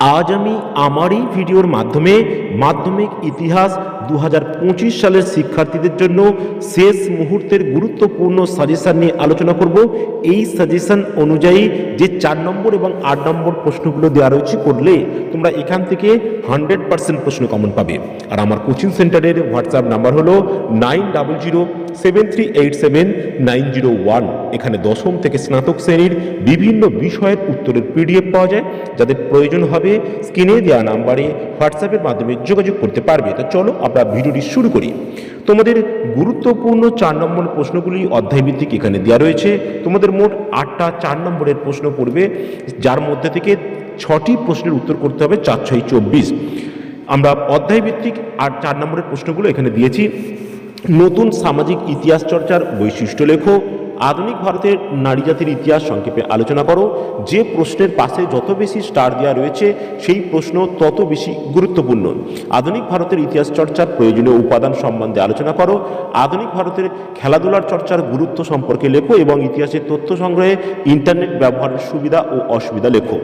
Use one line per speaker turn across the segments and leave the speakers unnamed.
আজ আমি আমার এই ভিডিওর মাধ্যমে মাধ্যমিক ইতিহাস দু হাজার পঁচিশ সালের শিক্ষার্থীদের জন্য শেষ মুহূর্তের গুরুত্বপূর্ণ সাজেশন নিয়ে আলোচনা করব। এই সাজেশন অনুযায়ী যে চার নম্বর এবং আট নম্বর প্রশ্নগুলো দেওয়া রয়েছে করলে তোমরা এখান থেকে হান্ড্রেড পার্সেন্ট প্রশ্ন কমন পাবে। আর আমার কোচিং সেন্টারের হোয়াটসঅ্যাপ নাম্বার হলো nine double zero seven three eight seven nine zero one এখানে দশম থেকে স্নাতক শ্রেণির বিভিন্ন বিষয়ের উত্তরের পিডিএফ পাওয়া যায়, যাদের প্রয়োজন হবে স্ক্রিনে দেওয়া নাম্বারে হোয়াটসঅ্যাপের মাধ্যমে যোগাযোগ করতে পারবে। তো চলো আমরা ভিডিওটি শুরু করি। তোমাদের গুরুত্বপূর্ণ চার নম্বর প্রশ্নগুলি অধ্যায়ভিত্তিক এখানে দেওয়া রয়েছে। তোমাদের মোট আটটা চার নম্বরের প্রশ্ন পড়বে, যার মধ্যে থেকে ছটি প্রশ্নের উত্তর করতে হবে চার ছয় চব্বিশ। আমরা অধ্যায়ভিত্তিক আর চার নম্বরের প্রশ্নগুলো এখানে দিয়েছি। নতুন সামাজিক ইতিহাস চর্চার বৈশিষ্ট্য লেখো। আধুনিক ভারতের নারী জাতির ইতিহাস সংক্ষেপে আলোচনা করো। যে প্রশ্নের পাশে যত বেশি স্টার দেওয়া রয়েছে, সেই প্রশ্ন তত বেশি গুরুত্বপূর্ণ। আধুনিক ভারতের ইতিহাস চর্চার প্রয়োজনীয় উপাদান সম্বন্ধে আলোচনা করো। আধুনিক ভারতের খেলাধুলার চর্চার গুরুত্ব সম্পর্কে লেখো এবং ইতিহাসের তথ্য সংগ্রহে ইন্টারনেট ব্যবহারের সুবিধা ও অসুবিধা লেখো।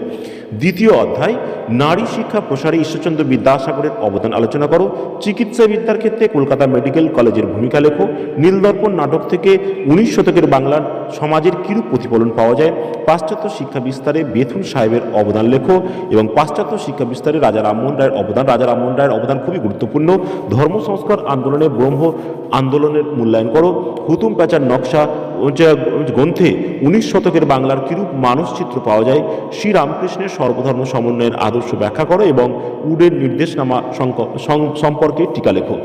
দ্বিতীয় অধ্যায়, নারী শিক্ষা প্রসারে ঈশ্বরচন্দ্র বিদ্যাসাগরের অবদান আলোচনা করো। চিকিৎসা বিদ্যার ক্ষেত্রে কলকাতা মেডিকেল কলেজের ভূমিকা লেখো। নীলদর্পণ নাটক থেকে উনিশ শতকের বাংলার সমাজের কিরূপ প্রতিফলন পাওয়া যায়, পাশ্চাত্য শিক্ষা বিস্তারে বেথুন সাহেবের অবদান লেখো এবং পাশ্চাত্য শিক্ষা বিস্তারে রাজা রামমোহন রায়ের অবদান, রাজা রামমোহন রায়ের অবদান খুবই গুরুত্বপূর্ণ। ধর্ম সংস্কার আন্দোলনে ব্রহ্ম আন্দোলনের মূল্যায়ন করো। হুতুম প্যাচার নকশা গ্রন্থে উনিশ শতকের বাংলার কিরূপ মানসচিত্র পাওয়া যায়, শ্রীরামকৃষ্ণের সর্বধর্ম সমন্বয়ের আদর্শ ব্যাখ্যা করো এবং উডের নির্দেশনামা সম্পর্কে টিকা লেখো।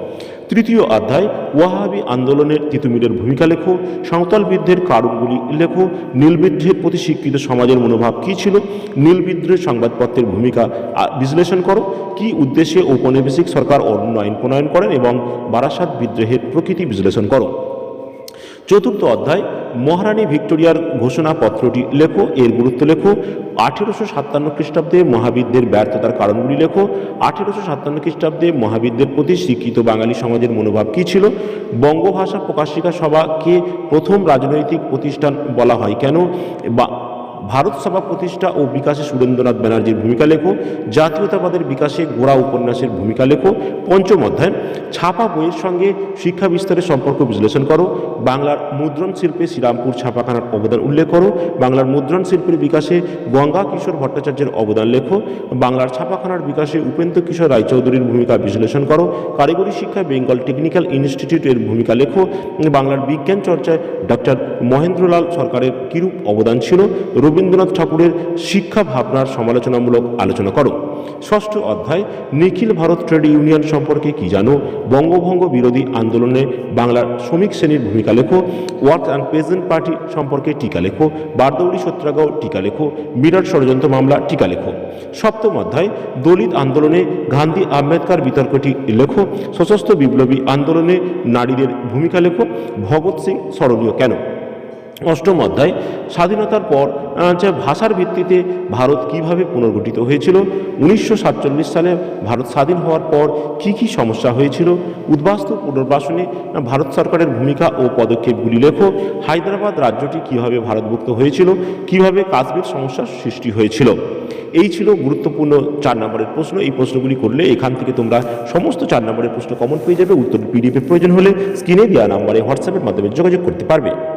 তৃতীয় অধ্যায়, ওয়াহাবি আন্দোলনের তিতুমিরের ভূমিকা লেখো, সাঁওতাল বিদ্রোহের কারণগুলি লেখো নীল বিদ্রোহের প্রতি শিক্ষিত সমাজের মনোভাব কী ছিল নীল বিদ্রোহের সংবাদপত্রের ভূমিকা বিশ্লেষণ করো, কি উদ্দেশ্যে ঔপনিবেশিক সরকার অন্য প্রণয়ন করেন এবং বারাসাত বিদ্রোহের প্রকৃতি বিশ্লেষণ করো। চতুর্থ অধ্যায়, মহারানী ভিক্টোরিয়ার ঘোষণাপত্রটি লেখো, এর গুরুত্ব লেখো। আঠেরোশো সাতান্ন খ্রিস্টাব্দে মহাবিদ্যের ব্যর্থতার কারণগুলি লেখো। আঠেরোশো সাতান্ন খ্রিস্টাব্দে মহাবিদ্যের প্রতি শিক্ষিত বাঙালি সমাজের মনোভাব কী ছিল? বঙ্গভাষা প্রকাশিকা সভাকে প্রথম রাজনৈতিক প্রতিষ্ঠান বলা হয় কেন? বা ভারত সভা প্রতিষ্ঠা ও বিকাশে সুরেন্দ্রনাথ ব্যানার্জির ভূমিকা লেখো, জাতীয়তাবাদের বিকাশে গোড়া উপন্যাসের ভূমিকা লেখো, পঞ্চম অধ্যায়, ছাপা বইয়ের সঙ্গে শিক্ষা বিস্তারের সম্পর্ক বিশ্লেষণ করো, বাংলার মুদ্রণ শিল্পে শ্রীরামপুর ছাপাখানার অবদান উল্লেখ করো, বাংলার মুদ্রণ শিল্পের বিকাশে গঙ্গা কিশোর ভট্টাচার্যের অবদান লেখো, বাংলার ছাপাখানার বিকাশে উপেন্দ্র কিশোর রায়চৌধুরীর ভূমিকা বিশ্লেষণ করো, কারিগরি শিক্ষায় বেঙ্গল টেকনিক্যাল ইনস্টিটিউটের ভূমিকা লেখো, বাংলার বিজ্ঞান চর্চায় ডক্টর মহেন্দ্রলাল সরকারের কিরূপ অবদান ছিল রবীন্দ্রনাথ ঠাকুরের শিক্ষা ভাবনার সমালোচনামূলক আলোচনা করো। ষষ্ঠ অধ্যায়, নিখিল ভারত ট্রেড ইউনিয়ন সম্পর্কে কি জানো? বঙ্গভঙ্গ বিরোধী আন্দোলনে বাংলার শ্রমিক শ্রেণির ভূমিকা লেখো। ওয়ার্ক অ্যান্ড পেজেন্ট পার্টি সম্পর্কে টিকা লেখো। বারদৌড়ি সত্যাগ্রহ টিকা লেখো। বিরাট ষড়যন্ত্র মামলা টিকা লেখো। সপ্তম অধ্যায়, দলিত আন্দোলনে গান্ধী আম্বেদকার বিতর্কটি লেখো। সশস্ত্র বিপ্লবী আন্দোলনে নারীদের ভূমিকা লেখো। ভগৎ সিং স্মরণীয় কেন? অষ্টম অধ্যায়, স্বাধীনতার পর যে ভাষার ভিত্তিতে ভারত কীভাবে পুনর্গঠিত হয়েছিল, উনিশশো সাতচল্লিশ সালে ভারত স্বাধীন হওয়ার পর কি কি সমস্যা হয়েছিল, উদ্বাস্তু পুনর্বাসনে ভারত সরকারের ভূমিকা ও পদক্ষেপগুলি লেখো, হায়দ্রাবাদ রাজ্যটি কীভাবে ভারতভুক্ত হয়েছিল, কীভাবে কাশ্মীর সমস্যার সৃষ্টি হয়েছিল। এই ছিল গুরুত্বপূর্ণ চার নম্বরের প্রশ্ন, এই প্রশ্নগুলি করলে এখান থেকে তোমরা সমস্ত চার নম্বরের প্রশ্ন কমন পেয়ে যাবে, উত্তর পিডিএফের প্রয়োজন হলে স্ক্রিনে দেওয়া নাম্বারে হোয়াটসঅ্যাপের মাধ্যমে যোগাযোগ করতে পারবে।